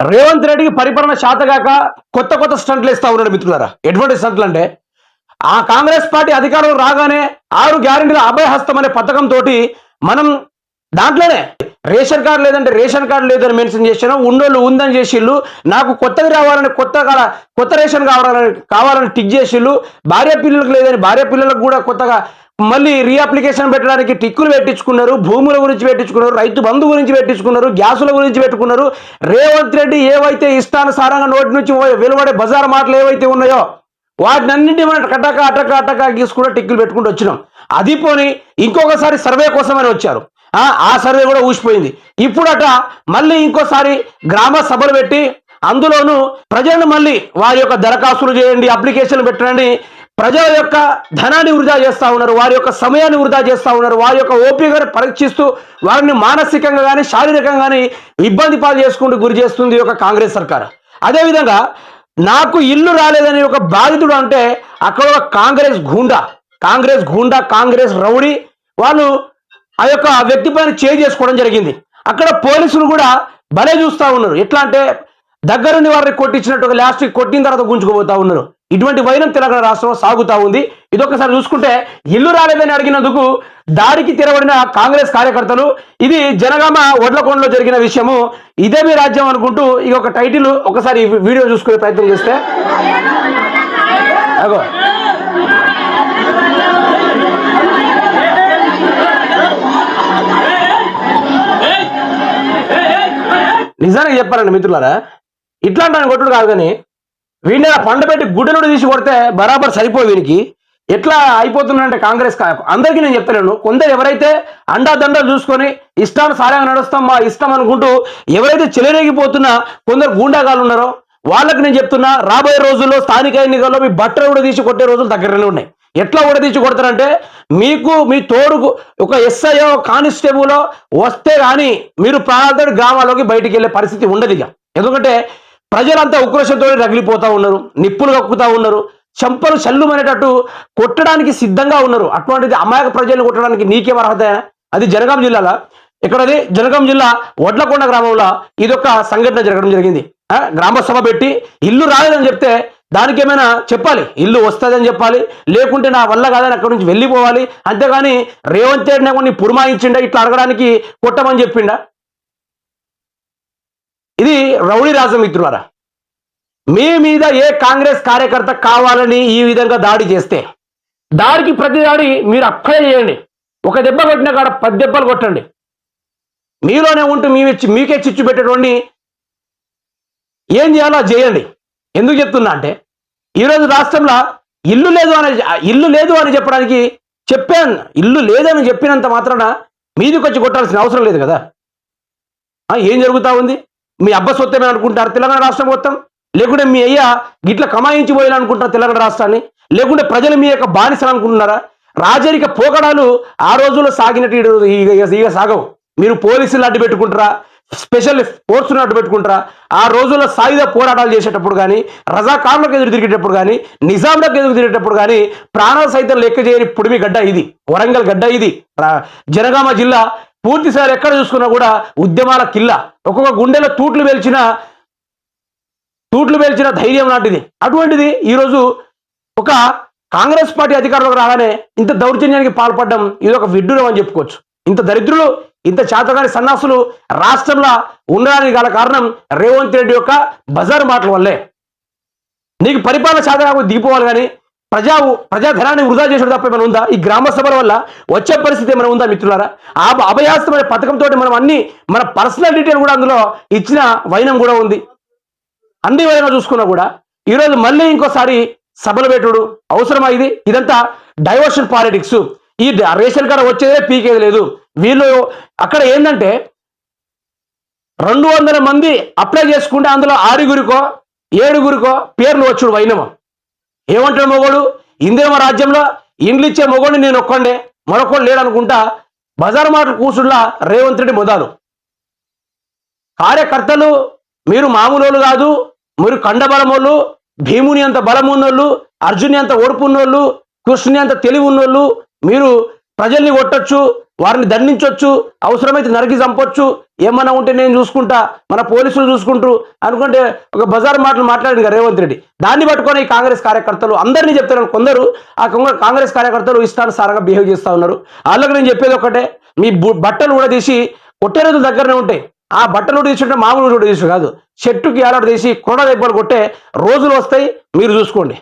రేవంత్ రెడ్డికి పరిపాలన శాతగాక కొత్త కొత్త స్టంట్లు ఇస్తా ఉన్నాడు మిత్రులారా. ఎటువంటి స్టంట్లు అంటే ఆ కాంగ్రెస్ పార్టీ అధికారం రాగానే ఆరు గ్యారంటీల అభయహస్తం అనే పథకంతో మనం దాంట్లోనే రేషన్ కార్డు లేదంటే రేషన్ కార్డు లేదని మెన్షన్ చేసిన ఉన్నోళ్ళు ఉందని చేసిళ్ళు నాకు కొత్తది రావాలని కొత్త కొత్త రేషన్ కావాలని కావాలని టిక్ చేసిళ్ళు భార్య పిల్లలకు లేదని భార్య పిల్లలకు కూడా కొత్తగా మళ్ళీ రీఅప్లికేషన్ పెట్టడానికి టిక్కులు పెట్టించుకున్నారు భూముల గురించి పెట్టించుకున్నారు రైతు బంధు గురించి పెట్టించుకున్నారు గ్యాసుల గురించి పెట్టుకున్నారు. రేవంత్ రెడ్డి ఏవైతే ఇష్టానుసారంగా నోటి నుంచి వెలువడే బజార్ మాటలు ఏవైతే ఉన్నాయో వాటిని అన్నింటినీ మనం కటక అటక అటక గీసుకుంటూ టిక్కులు పెట్టుకుంటూ వచ్చినాం. అది పోని ఇంకొకసారి సర్వే కోసమని వచ్చారు. ఆ ఆ సర్వే కూడా ఊసిపోయింది. ఇప్పుడట మళ్ళీ ఇంకోసారి గ్రామ సభలు పెట్టి అందులోనూ ప్రజలను మళ్ళీ వారి యొక్క దరఖాస్తులు చేయండి అప్లికేషన్లు పెట్టండి ప్రజల యొక్క ధనాన్ని వృధా చేస్తూ ఉన్నారు వారి యొక్క సమయాన్ని వృధా చేస్తూ ఉన్నారు వారి యొక్క ఓపికను పరీక్షిస్తూ వారిని మానసికంగా కానీ శారీరకంగా కానీ ఇబ్బంది పాలు చేసుకుంటూ గురి చేస్తుంది ఈ యొక్క కాంగ్రెస్ సర్కార్. అదేవిధంగా నాకు ఇల్లు రాలేదని ఒక బాధితుడు అంటే అక్కడ ఒక కాంగ్రెస్ గూండా కాంగ్రెస్ గూండా కాంగ్రెస్ రౌడీ వాళ్ళు ఆ యొక్క వ్యక్తి పైన చేయి చేసుకోవడం జరిగింది. అక్కడ పోలీసులు కూడా భలే చూస్తూ ఉన్నారు. ఎట్లా అంటే దగ్గరుండి వారిని కొట్టించినట్టు ఒక లాస్ట్ కొట్టిన తర్వాత గుంజుకుపోతా ఉన్నారు. ఇటువంటి వైరం తెలంగాణ రాష్ట్రంలో సాగుతా ఉంది. ఇదొకసారి చూసుకుంటే ఇల్లు రాలేదని అడిగినందుకు దాడికి తెరబడిన కాంగ్రెస్ కార్యకర్తలు ఇది జనగామ ఒడ్లకొండలో జరిగిన విషయము. ఇదే మీ రాజ్యం అనుకుంటూ ఇక ఒక టైటిల్ ఒకసారి వీడియో చూసుకునే ప్రయత్నం చేస్తే. అగో. నిజానికి చెప్పారండి మిత్రులారా ఇట్లాంటి ఆయన కొట్టుడు కాదు కానీ వీడిని అలా పండ పెట్టి గుడ్డనుడు తీసి కొడితే బరాబర్ సరిపోయి వీనికి. ఎట్లా అయిపోతున్నాడంటే కాంగ్రెస్ అందరికీ నేను చెప్తలేను కొందరు ఎవరైతే అండాదండలు చూసుకొని ఇష్టానుసారంగా నడుస్తాం మా ఇష్టం అనుకుంటూ ఎవరైతే చెలరేగిపోతున్నా కొందరు గూండాగాలు ఉన్నారో వాళ్ళకి నేను చెప్తున్నా రాబోయే రోజుల్లో స్థానిక ఎన్నికల్లో మీ బట్టలు కూడా తీసి కొట్టే రోజులు దగ్గరలో ఉన్నాయి. ఎట్లా కూడా తీసి కొడతారంటే మీకు మీ తోడుకు ఒక ఎస్ఐఓ కానిస్టేబుల్ వస్తే కానీ మీరు ప్రాంతడి గ్రామాల్లోకి బయటికి వెళ్ళే పరిస్థితి ఉండదు ఇక ఎందుకంటే ప్రజలంతా ఉక్రోషంతో రగిలిపోతూ ఉన్నారు నిప్పులు కక్కుతా ఉన్నారు చెంపలు చల్లుమనేటట్టు కొట్టడానికి సిద్ధంగా ఉన్నారు. అటువంటిది అమాయక ప్రజలను కొట్టడానికి నీకేం అర్హత? అది జనగాం జిల్లాలో? ఇక్కడది జనగాం జిల్లా వడ్లకొండ గ్రామంలో ఇదొక సంఘటన జరగడం జరిగింది. గ్రామ సభ పెట్టి ఇల్లు రాలేదని చెప్తే దానికి ఏమైనా చెప్పాలి? ఇల్లు వస్తుందని చెప్పాలి? లేకుంటే నా వల్ల కాదని అక్కడి నుంచి వెళ్ళిపోవాలి? అంతేగాని రేవంత్ రెడ్డి కొన్ని పురమాయించిండా ఇట్లా అడగడానికి కొట్టమని చెప్పిండా? ఇది రౌడీ రాజమిత్రులారా మీ మీద ఏ కాంగ్రెస్ కార్యకర్త కావాలని ఈ విధంగా దాడి చేస్తే దాడికి ప్రతి దాడి మీరు అక్కడే చేయండి. ఒక దెబ్బ కొట్టిన కాడ పది దెబ్బలు కొట్టండి. మీలోనే ఉంటూ మీ మీకే చిచ్చు పెట్టేటోడిని ఏం చేయాలో అది చేయండి. ఎందుకు చెప్తున్నా అంటే ఈరోజు రాష్ట్రంలో ఇల్లు లేదు అని ఇల్లు లేదు అని చెప్పడానికి చెప్పాను ఇల్లు లేదని చెప్పినంత మాత్రాన మీదికి వచ్చి కొట్టాల్సిన అవసరం లేదు కదా. ఏం జరుగుతూ ఉంది? మీ అబ్బ సొత్తమే అనుకుంటారు? తెలంగాణ రాష్ట్రం మొత్తం? లేకుంటే మీ అయ్య గిట్ల కమాయించి పోయాలనుకుంటారు తెలంగాణ రాష్ట్రాన్ని? లేకుంటే ప్రజలు మీ యొక్క బానిసలు అనుకుంటున్నారా? రాజరిక పోకడాలు ఆ రోజుల్లో సాగినట్టు ఈడు- ఇక సాగవు. మీరు పోలీసులు అడ్డు పెట్టుకుంటారా? స్పెషల్ ఫోర్స్ను అడ్డు పెట్టుకుంటారా? ఆ రోజుల్లో సాయుధ పోరాటాలు చేసేటప్పుడు కానీ రజాకారులకు ఎదురు తిరిగేటప్పుడు కానీ నిజాంలకు ఎదురు తిరిగేటప్పుడు కానీ ప్రాణాలు సైతం లెక్క చేయని పుడిమి గడ్డ ఇది. వరంగల్ గడ్డ ఇది. జనగామ జిల్లా పూర్తిసారి ఎక్కడ చూసుకున్నా కూడా ఉద్యమాల కిల్ల. ఒక్కొక్క గుండెలో తూట్లు పేల్చిన తూట్లు పేల్చిన ధైర్యం లాంటిది. అటువంటిది ఈరోజు ఒక కాంగ్రెస్ పార్టీ అధికారంలోకి రాగానే ఇంత దౌర్జన్యానికి పాల్పడడం ఇది ఒక విడ్డూరం అని చెప్పుకోవచ్చు. ఇంత దరిద్రులు ఇంత చేతగాని సన్నాసులు రాష్ట్రంలో ఉండడానికి గల కారణం రేవంత్ రెడ్డి యొక్క బజారు మాటల వల్లే. నీకు పరిపాలన సాధన దిగిపోవాలి కానీ ప్రజా ప్రజాధనాన్ని వృధా చేసడం తప్ప ఏమైనా ఉందా? ఈ గ్రామ సభల వల్ల వచ్చే పరిస్థితి ఏమైనా ఉందా మిత్రులారా? ఆ అభయాస్తమైన పథకంతో మనం అన్ని మన పర్సనల్ డీటెయిల్ కూడా అందులో ఇచ్చిన వైనం కూడా ఉంది. అన్ని విధంగా చూసుకున్నా కూడా ఈరోజు మళ్ళీ ఇంకోసారి సభలు పెట్టుడు. అవసరమా ఇది? ఇదంతా డైవర్షన్ పాలిటిక్స్. ఈ రేషన్ కార్డు వచ్చేదే పీకేది లేదు. వీళ్ళు అక్కడ ఏంటంటే రెండు వందల మంది అప్లై చేసుకుంటే అందులో ఆరుగురికో ఏడుగురికో పేర్లు వచ్చుడు వైనమా ఏమంటాడు మొగోడు? ఇందిరమ రాజ్యంలో ఇండ్లు ఇచ్చే మొగోడిని నేను ఒక్కండే. మరొకడు లేడనుకుంటా బజార్ మాటలు కూసుడులా రేవంత్ రెడ్డి మొదలు. కార్యకర్తలు మీరు మామూలు కాదు మీరు కండబలమోళ్ళు భీముని అంత బలం ఉన్నోళ్ళు అర్జుని అంత ఓడుపు ఉన్నోళ్ళు కృష్ణుని అంత తెలివి ఉన్నోళ్ళు మీరు ప్రజల్ని కొట్టొచ్చు వారిని దండించవచ్చు అవసరమైతే నరికి చంపొచ్చు. ఏమన్నా ఉంటే నేను చూసుకుంటా మన పోలీసులు చూసుకుంటారు అనుకుంటే ఒక బజార్ మాటలు మాట్లాడింది కదా రేవంత్ రెడ్డి. దాన్ని పట్టుకొని కాంగ్రెస్ కార్యకర్తలు అందరినీ చెప్తారు కొందరు ఆ కొంగ- కాంగ్రెస్ కార్యకర్తలు ఇష్టానుసారంగా బిహేవ్ చేస్తూ ఉన్నారు. వాళ్ళకి నేను చెప్పేది ఒకటే మీ బు- బట్టలు కూడా తీసి కొట్టే రోజుల దగ్గరనే ఉంటాయి ఆ బట్టలు కూడా మామూలు కూడా తీసు కాదు చెట్టుకి ఏలాడు తీసి కొండ దెబ్బలు కొట్టే రోజులు వస్తాయి మీరు చూసుకోండి.